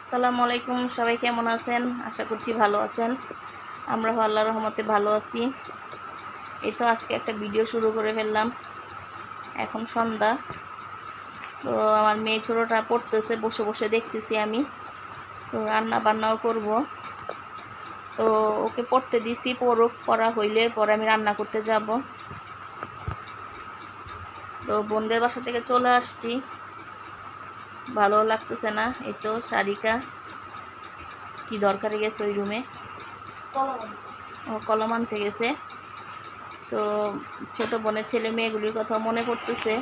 আসসালামু আলাইকুম, সবাই কেমন আছেন? আশা করছি ভালো আছেন। আমরা আল্লাহ রহমতে ভালো আছি। এই তো আজকে একটা ভিডিও শুরু করে ফেললাম। এখন সন্ধ্যা। তো আমার মেয়ে ছোটোটা পড়তেছে, বসে বসে দেখতেছি আমি। তো রান্না বান্নাও করব। তো ওকে পড়তে দিছি, পড়ুক, পড়া হইলে পরে আমি রান্না করতে যাব। তো বোনদের বাসা থেকে চলে আসছি। ভালো লাগতেছে না। এই তো সারিকা। কি দরকারে গেছে ওই রুমে ও, কলম আনতে গেছে। তো ছোট বোনের ছেলে মেয়েগুলির কথা মনে পড়তেছে।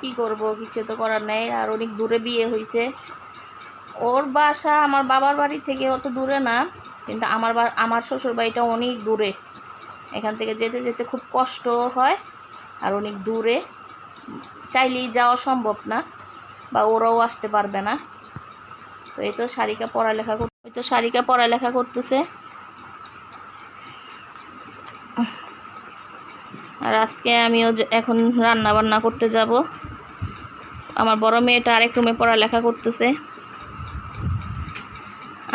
কী করব, কিছু তো করার নেই। আর অনেক দূরে বিয়ে হয়েছে ওর বাসা আমার বাবার বাড়ি থেকে অত দূরে না। কিন্তু আমার আমার শ্বশুর বাড়িটা অনেক দূরে। এখান থেকে যেতে যেতে খুব কষ্ট হয়। আর অনেক দূরে। চাইলেই যাওয়া সম্ভব না। বা ওরাও আসতে পারবে না। তো এই তো সারিকা পড়ালেখা এই তো সারিকা পড়ালেখা করতেছে। আর আজকে আমিও এখন রান্না বান্না করতে যাব। আমার বড় মেয়েটা আরেক রুমে পড়ালেখা করতেছে।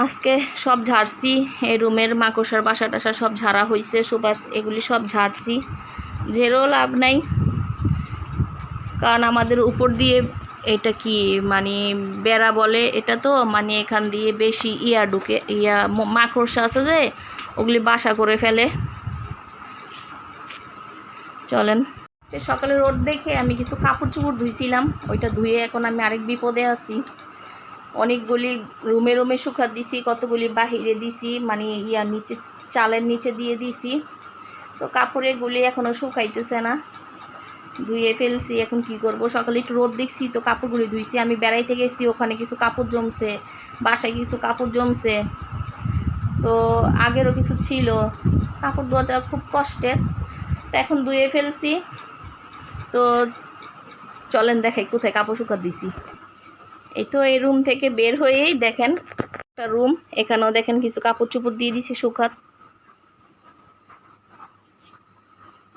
আজকে সব ঝাড়ছি, এই রুমের মাকড়সার বাসা টাসা সব ঝাড়া হয়েছে সুপার এগুলি সব ঝাড়ছি। ঝেড়েও লাভ নাই। কারণ আমাদের উপর দিয়ে এটা কি মানে বেড়া বলে? এটা তো মানে এখান দিয়ে বেশি ইয়া ঢুকে, ইয়া মাকড়সা আছে যে, ওগুলি বাসা করে ফেলে। চলেন। সকালে রোদ দেখে আমি কিছু কাপড় চোপড় ধুইছিলাম, ওইটা ধুয়ে এখন আমি আরেক বিপদে আছি। অনেকগুলি রুমে রুমে শুকা দিছি, কতগুলি বাহিরে দিছি মানে ইয়া নিচে, চালের নিচে দিয়ে দিছি। তো কাপড়ের গুলি এখনও শুকাইতেছে না। ধুয়ে ফেলছি, এখন কি করব? সকালে একটু রোদ দেখছি, তো কাপড়গুলি ধুইছি। আমি বেড়াইতে গেছি ওখানে কিছু কাপড় জমছে, বাসায় কিছু কাপড় জমছে। তো আগেরও কিছু ছিল, কাপড় ধোয়াটা খুব কষ্টের। তো এখন ধুয়ে ফেলছি। তো চলেন দেখাই কোথায় কাপড় শুকা দিছি। এই তো এই রুম থেকে বের হয়েই দেখেন, একটা রুম এখানেও দেখেন কিছু কাপড় চোপড় দিয়ে দিছি শুকাত।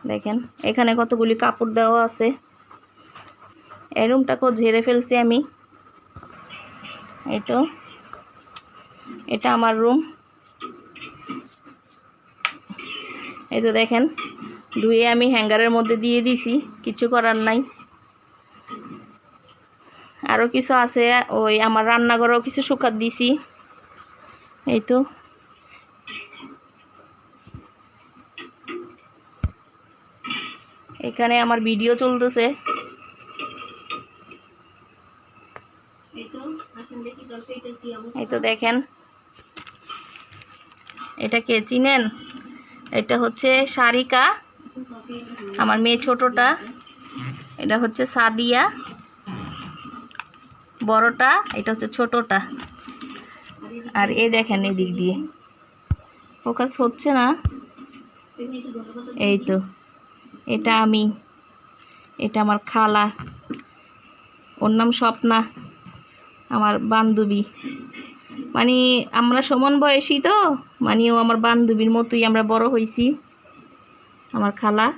দেখেন, এখানে কতগুলি কাপড় দেওয়া আছে। এই রুমটাকেও ঝেড়ে ফেলছি আমি। এই তো, এটা আমার রুম। এই তো দেখেন, ধুয়ে আমি হ্যাঙ্গারের মধ্যে দিয়ে দিছি, কিছু করার নাই। আরও কিছু আছে, ওই আমার রান্নাঘরেও কিছু শুকাত দিছি। এই তো এখানে আমার ভিডিও চলতেছে। এই তো দেখেন। এটা কে চিনেন? এটা হচ্ছে সারিকা, আমার মেয়ে ছোটটা। এটা হচ্ছে সাদিয়া, বড়টা, এটা হচ্ছে ছোটটা। আর এ দেখেন এই দিক দিয়ে। ফোকাস হচ্ছে না? এই তো। এটা আমি। এটা আমার খালা। ওর নাম স্বপ্না। আমার বান্ধবী। মানে আমরা সমান বয়সী তো? মানে ও আমার বান্ধবীর মতোই আমরা বড় হয়েছি আমার খালা।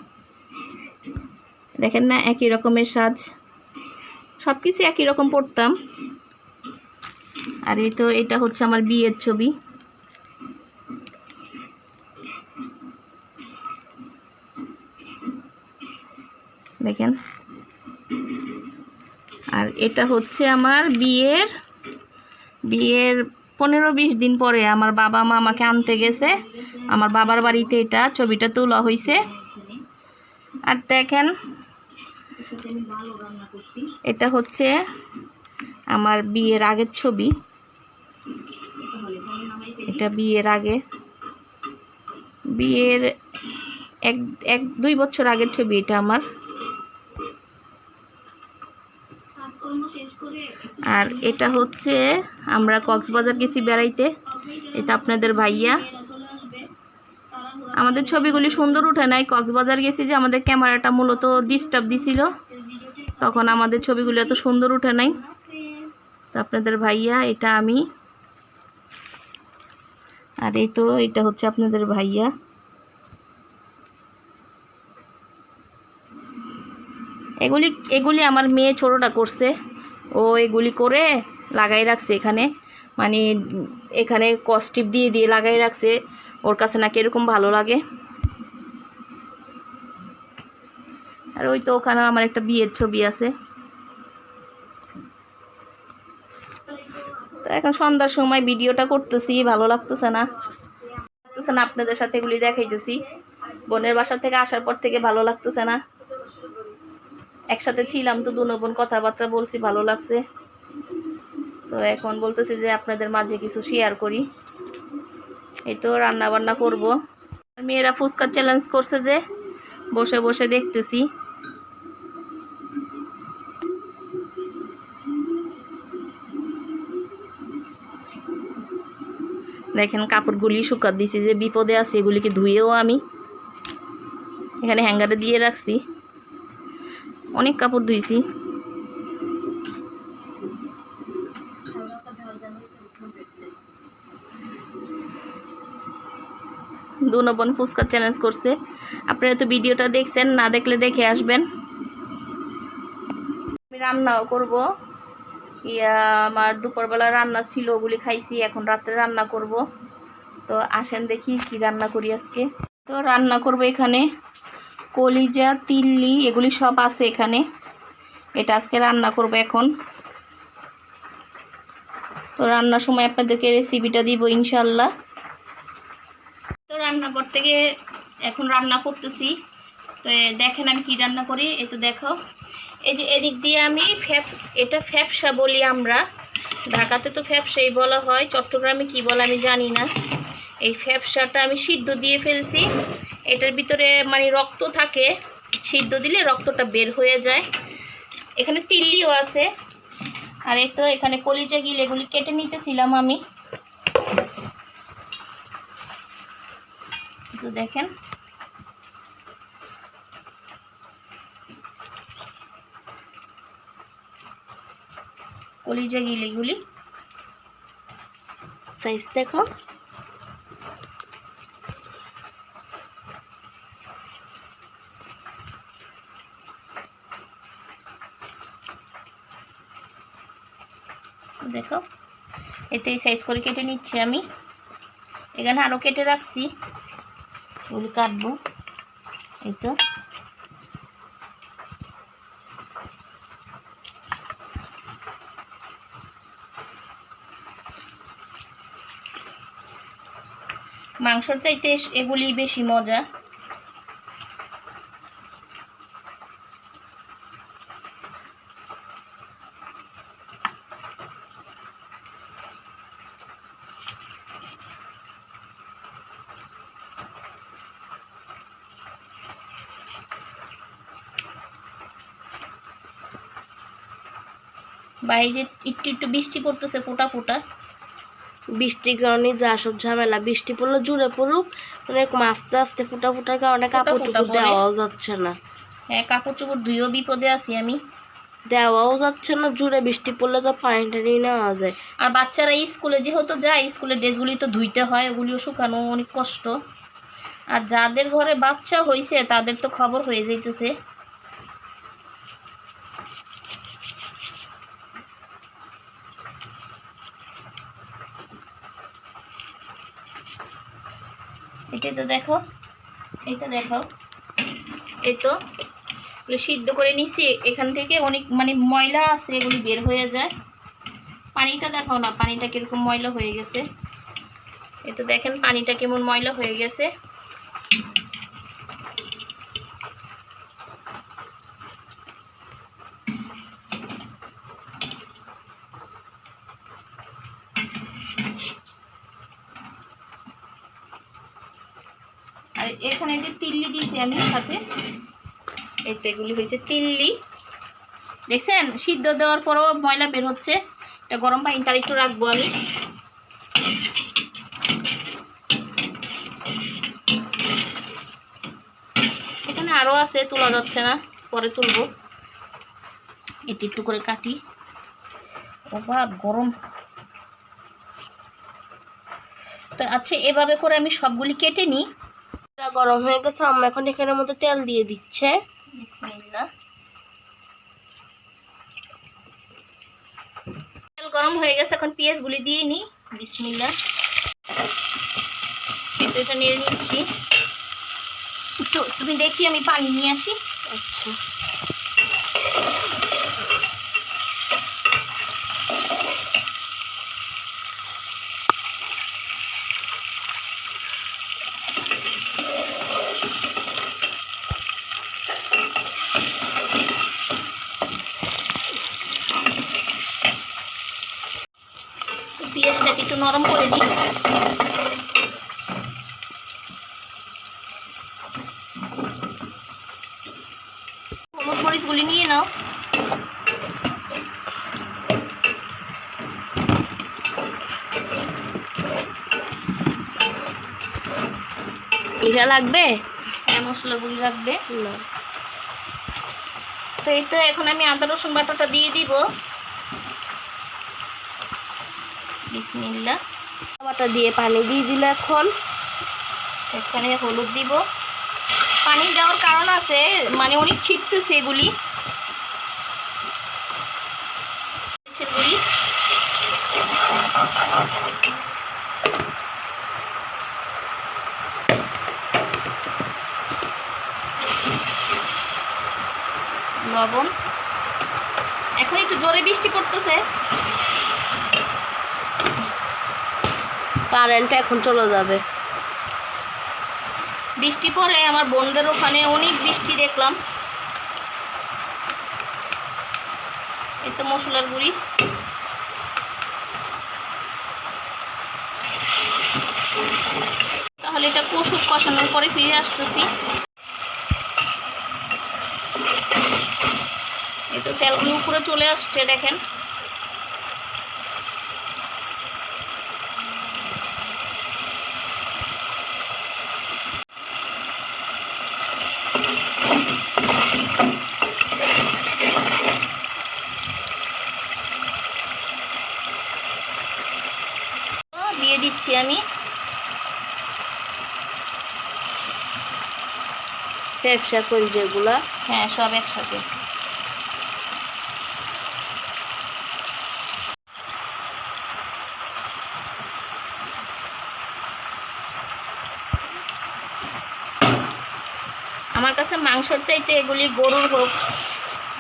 দেখেন না, একই রকমের সাজ। সব কিছু একই রকম পড়তাম আর এই তো, এটা হচ্ছে আমার বিয়ের ছবি। দেখেন। আর এটা হচ্ছে আমার বিয়ের বিয়ের পনেরো বিশ দিন পরে আমার বাবা মা আমাকে আনতে গেছে। আমার বাবার বাড়িতে এটা ছবিটা তোলা হয়েছে আর দেখেন, এটা হচ্ছে আমার বিয়ের আগের ছবি। এটা বিয়ের আগে, বিয়ের এক এক, দুই বছর আগের ছবি এটা আমার। আর এটা হচ্ছে আমরা কক্সবাজার গেছি বেড়াইতে। এটা আপনাদের ভাইয়া। আমাদের ছবিগুলি সুন্দর উঠে নাই। কক্সবাজার গেছি যে আমাদের ক্যামেরাটা মূলত ডিস্টার্ব দিছিল। তখন আমাদের ছবিগুলো এত সুন্দর উঠে নাই। তো আপনাদের ভাইয়া, এটা আমি। আর এই তো এটা হচ্ছে আপনাদের ভাইয়া। এগুলি এগুলি আমার মেয়ে ছোটোটা করছে। ও এগুলি করে লাগাই রাখছে এখানে। মানে এখানে কস্টিপ দিয়ে দিয়ে লাগাই রাখছে। ওর কাছে নাকি এরকম ভালো লাগে। আর ওই তো ওখানে আমার একটা বিয়ের ছবি আছে। তো এখন সন্ধ্যার সময় ভিডিওটা করতেছি, ভালো লাগতেছে না। লাগতেছে না, আপনাদের সাথে এগুলি দেখাইতেছি। বোনের বাসা থেকে আসার পর থেকে ভালো লাগতেছে না। একসাথে ছিলাম তো দুনো বোন কথাবার্তা বলছি, ভালো লাগছে। তো এখন বলতেছি যে আপনাদের মাঝে কিছু শেয়ার করি। এই তো রান্না বান্না করব মেয়েরা ফুচকা চ্যালেঞ্জ করছে যে বসে বসে দেখতেছি। দেখেন কাপড়গুলি শুকাত দিছি যে বিপদে আছে, এগুলিকে ধুয়েও আমি। এখানে হ্যাঙ্গারে দিয়ে রাখছি। অনেক কাপড় ধুইছি। দুনো বোন ফুচকা চ্যালেঞ্জ করছে। আপনারা তো ভিডিওটা দেখছেন, না দেখলে দেখে আসবেন। আমি রান্নাও করব। ইয়া, আমার দুপুরবেলা রান্না ছিল, ওগুলি খাইছি, এখন রাত্রে রান্না করব। তো আসেন দেখি কি রান্না করি আজকে। তো রান্না করব এখানে। কলিজা, তিল্লি, এগুলি সব আছে এখানে। এটা আজকে রান্না করব এখন। তো রান্নার সময় আপনাদেরকে রেসিপিটা দিব ইনশাল্লাহ তো রান্নাঘর থেকে এখন রান্না করতেছি। তো দেখেন আমি কি রান্না করি, এই তো দেখো। এই যে এদিক দিয়ে আমি ফ্যাপ, এটা ফ্যাপসা বলি আমরা। ঢাকাতে তো ফ্যাপসাই বলা হয়, চট্টগ্রামে কি বলে আমি জানি না। এই ফ্যাপসাটা আমি সিদ্ধ দিয়ে ফেলছি। এটার ভিতরে মানে রক্ত থাকে, সিদ্ধ দিলে রক্তটা বের হয়ে যায়। এখানে তিল্লিও আছে। আর এই তো এখানে কলিজা গিল, এগুলি কেটে নিতেছিলাম আমি। তো দেখেন। কলিজা গিলিগুলি সাইজ দেখো। দেখো। এতে এই সাইজ করে কেটে নিচ্ছি আমি। এখানে আরও কেটে রাখছি। ওগুলি কাটবো। এই তো। মাংসর চাইতে এগুলি বেশি মজা। বাইরে একটু একটু বৃষ্টি পড়তেছে ফোটা ফোটা। বৃষ্টির কারণে যা সব ঝামেলা বৃষ্টি পড়লে জুড়ে পড়ুক অনেক আস্তে আস্তে ফুটা ফুটার কারণে কাপড় ফুটা দেওয়াও যাচ্ছে না। হ্যাঁ কাপড় চোপড় ধুয়েও বিপদে আছি আমি। দেওয়াও যাচ্ছে না জুড়ে বৃষ্টি পড়লে তো পানি টানি নেওয়া যায়। আর বাচ্চারা স্কুলে যেহেতু যায় স্কুলের ড্রেসগুলি তো ধুইতে হয় ওগুলিও শুকানো অনেক কষ্ট। আর যাদের ঘরে বাচ্চা হয়েছে তাদের তো খবর হয়ে যাইতেছে। এটাই তো দেখো, এটা দেখো। এই তো সিদ্ধ করে নিছি। এখান থেকে অনেক মানে ময়লা আছে, এগুলি বের হয়ে যায়। পানিটা দেখো না, পানিটা কীরকম ময়লা হয়ে গেছে। এ তো দেখেন, পানিটা কেমন ময়লা হয়ে গেছে। এখানে যে তিল্লি দিয়েছি আমি সাথে এগুলি হয়েছে তিল্লি। দেখছেন? সিদ্ধ দেওয়ার পরও ময়লা বের হচ্ছে। এটা গরম পানি, তার একটু রাখব আমি। এখানে আরও আছে, তোলা যাচ্ছে না, পরে তুলবো। এটি একটু করে কাটি। ও বাপ গরম। তো আচ্ছা এভাবে করে আমি সবগুলি কেটে নিই। গরম হয়ে গেছে আম্মা এখন এখানের মধ্যে তেল দিয়ে দিচ্ছে। তেল গরম হয়ে গেছে এখন পেঁয়াজগুলি দিয়ে নিই। বিসমিল্লা এটা নিয়ে নিচ্ছি। তুমি দেখি আমি পানি নিয়ে আসি। আচ্ছা পেঁয়াজটাকে একটু নরম করে দিই হলুদ মরিচগুলি নিয়ে নাও। এটা লাগবে? হ্যাঁ মশলার গুলি রাখবে না তো এই তো এখন আমি আদা রসুন বাটাটা দিয়ে দিব। বিসমিল্লা টমাটো দিয়ে পানি দিয়ে দিলে এখন। এখানে হলুদ দিব। পানি দেওয়ার কারণ আছে মানে অনেক ছিটতেছে এগুলি। গুলি লবণ। এখন একটু জোরে বৃষ্টি পড়তেছে। কারেন্ট এখন চলে যাবে। বৃষ্টি পরে আমার বোনদের ওখানে অনেক বৃষ্টি দেখলাম। এই তো মশলার গুঁড়ি। তাহলে এটা কষুক, কষানোর পরে ফিরে আসতেছি। এই তো তেলগুলো উপরে চলে আসছে, দেখেন তো দিয়ে দিচ্ছি আমি ব্যবসা করি যেগুলা। হ্যাঁ সব একসাথে। আমার কাছে মাংসর চাইতে এগুলি গরুর হোক,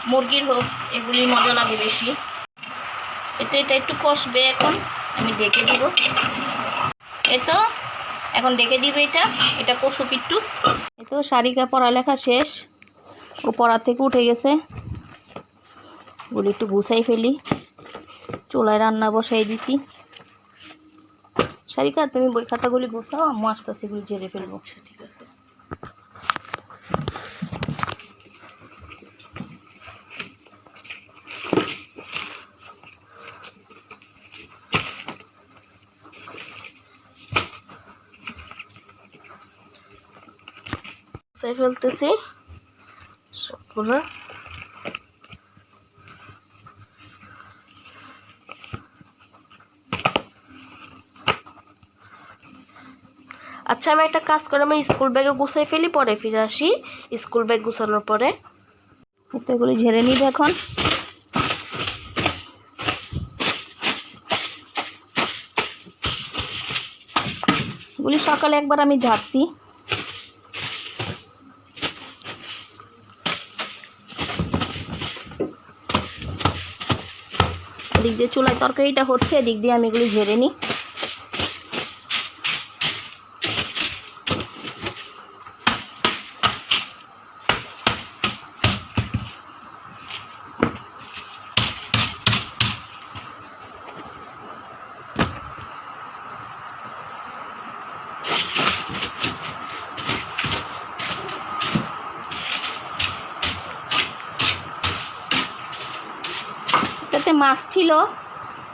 মুরগির হোক, এগুলি মজা লাগে বেশি। এতে এটা একটু কষবে এখন, আমি ডেকে দিব। এ তো এখন ডেকে দিবে এটা এটা পিট্টু এই তো শারিকা পড়ালেখা শেষ, ও পড়া থেকে উঠে গেছে। গুলি একটু গুছাই ফেলি। চোলায় রান্না বসাই দিছি। শারিকা তুমি বই খাতাগুলি গুছাও, আম্মু আসতেছে, এগুলি ঝেড়ে ফেলব। আচ্ছা ঠিক আছে। গুছাই ফেলতেছি। সবগুলো। আচ্ছা আমি একটা কাজ করে আমি স্কুল ব্যাগে গুছাই ফেলি, পরে ফিরে আসি। স্কুল ব্যাগ গুছানোর পরে। এগুলি ঝেড়ে নিবে এখন। এগুলি সকালে একবার আমি ঝাড়ছি। এদিক দিয়ে চুলায় তরকারিটা হচ্ছে এদিক দিয়ে আমি এগুলি ঝেড়ে নিই এটাতে মাছ ছিল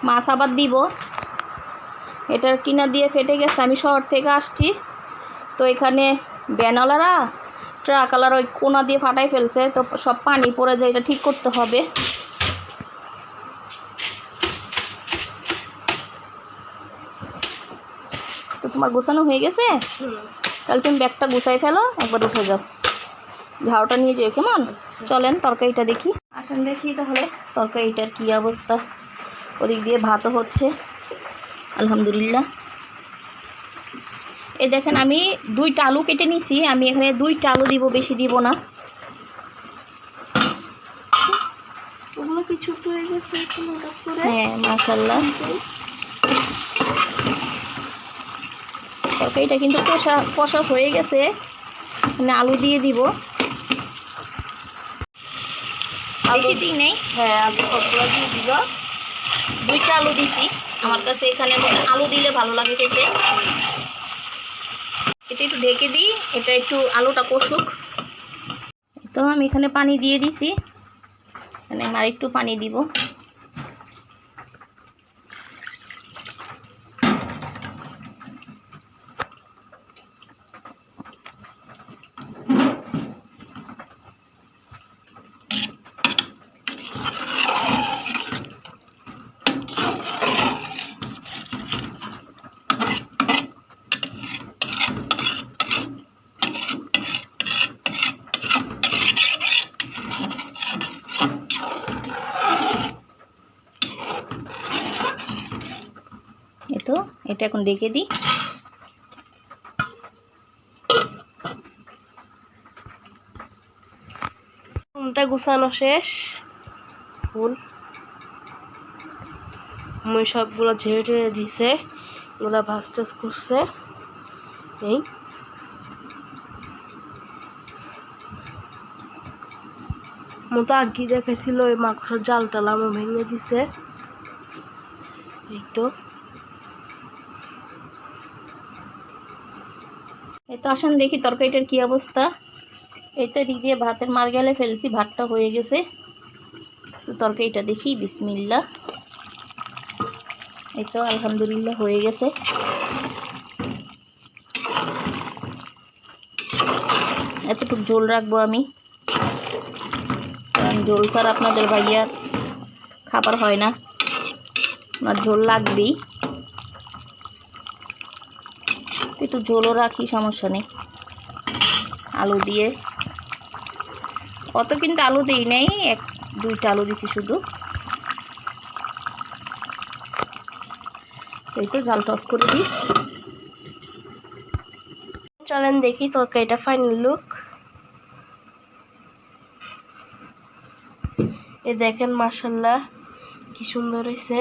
মাছ আবার দিব। এটার কিনা দিয়ে ফেটে গেছে আমি শহর থেকে আসছি। তো এখানে ব্যানালারা ট্রাকালার ওই কোনা দিয়ে ফাটাই ফেলছে তো সব পানি পড়ে যায় এটা ঠিক করতে হবে। তো তোমার গোছানো হয়ে গেছে? তাহলে তুমি ব্যাগটা গুছাই ফেলো একবার উঠে যাও। ঝাড়ুটা নিয়ে যেও কেমন? চলেন তরকারিটা দেখি। আসেন দেখি তাহলে তরকারিটার কি অবস্থা। ওদিক দিয়ে ভাতও হচ্ছে। আলহামদুলিল্লাহ। এই দেখেন আমি দুইটা আলু কেটে নিছি। আমি এখানে দুইটা আলু দিব বেশি দিব না। ওগুলো কি ছোট হয়ে গেছে এখন হঠাৎ করে? হ্যাঁ মাশাল্লাহ তরকারিটা কিন্তু কষা কষা হয়ে গেছে। মানে আলু দিয়ে দিব। বেশি দিই নেই। হ্যাঁ আলু সবগুলো দিয়ে দিল। দুইটা আলু দিছি। আমার কাছে এখানে মধ্যে আলু দিলে ভালো লাগে খেতে। এটা একটু ঢেকে দিই এটা একটু আলুটা কষুক। তো আমি এখানে পানি দিয়ে দিছি। মানে আমার একটু পানি দিব এই তো এটা এখন ঢেকে দিই। ফুলটা গুছানো শেষ। ফুল। মই সবগুলো ঝেড়ে টেড়ে দিছে। ওগুলা ভাজ টাজ করছে। এই। মতো আগে দেখেছিল ওই মাংসর জাল টাল আমার ভেঙে দিছে। এই তো। তো আসুন দেখি তরকারিটার কী অবস্থা। এই তো এদিক দিয়ে ভাতের মার গেলে ফেলছি, ভাতটা হয়ে গেছে। তো তরকারিটা দেখি বিসমিল্লা এই তো আলহামদুলিল্লাহ হয়ে গেছে। এতটুকু ঝোল রাখব আমি। কারণ ঝোল ছাড়া আপনাদের ভাইয়ার খাবার হয় না। আমার ঝোল লাগবেই। একটু ঝোলও রাখি, সমস্যা নেই। আলু দিয়ে। অত কিন্তু আলু দিই নেই, এক, দুইটা আলু দিছি শুধু। এই তো জালটা অফ করে দিই। চলেন দেখি তরকারিটা ফাইনাল লুক এ দেখেন মাসাল্লাহ কি সুন্দর হয়েছে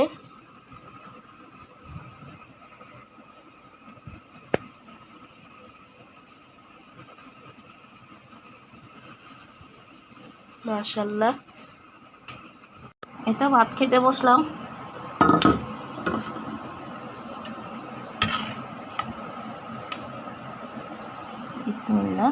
মাশাল্লাহ এটা ভাত খেতে বসলাম। বিসমিল্লাহ।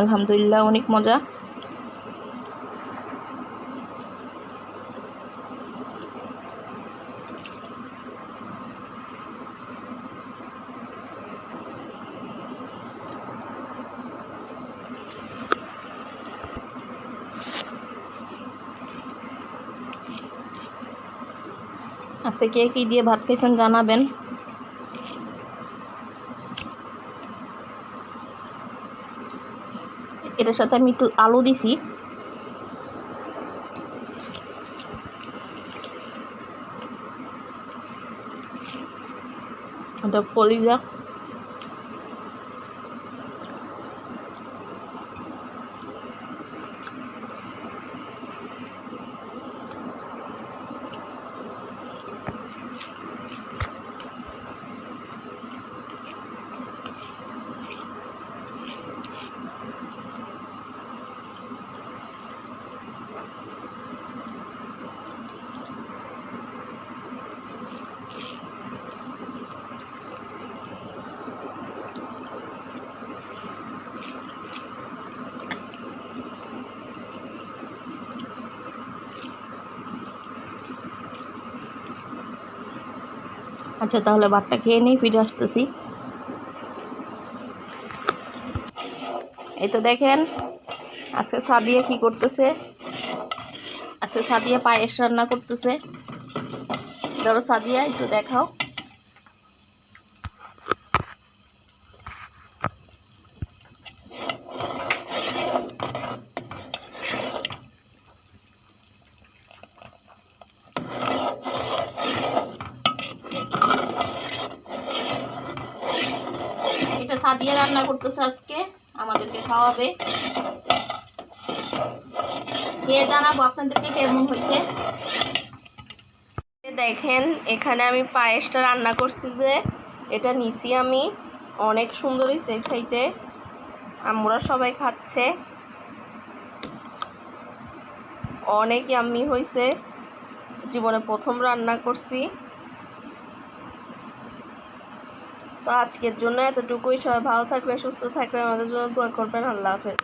আলহামদুলিল্লাহ অনেক মজা। আচ্ছা কে কি দিয়ে ভাত খাইছেন জানাবেন। এটার সাথে আমি একটু আলু দিছি। এটা কলিজা আচ্ছা তাহলে ভাতটা খেয়ে নিই ফিরে আসতেছি। এই তো দেখেন, আজকে সাদিয়া কি করতেছে? আজকে সাদিয়া পায়েস রান্না করতেছে। ধরো সাদিয়া, একটু দেখাও এটা সাদিয়া রান্না করতেছে আজকে। আমাদেরকে খাওয়াবে। খেয়ে জানাব আপনাদেরকে কেমন হয়েছে। দেখেন, এখানে আমি পায়েসটা রান্না করছি যে, এটা নিছি আমি। অনেক সুন্দর হয়েছে খাইতে। আমরা সবাই খাচ্ছে। অনেক ইয়াম্মি হয়েছে। জীবনে প্রথম রান্না করছি। তো আজকের জন্য এতটুকুই। সবাই ভালো থাকবে সুস্থ থাকবে আমাদের জন্য দোয়া করবেন। আল্লাহ হাফেজ।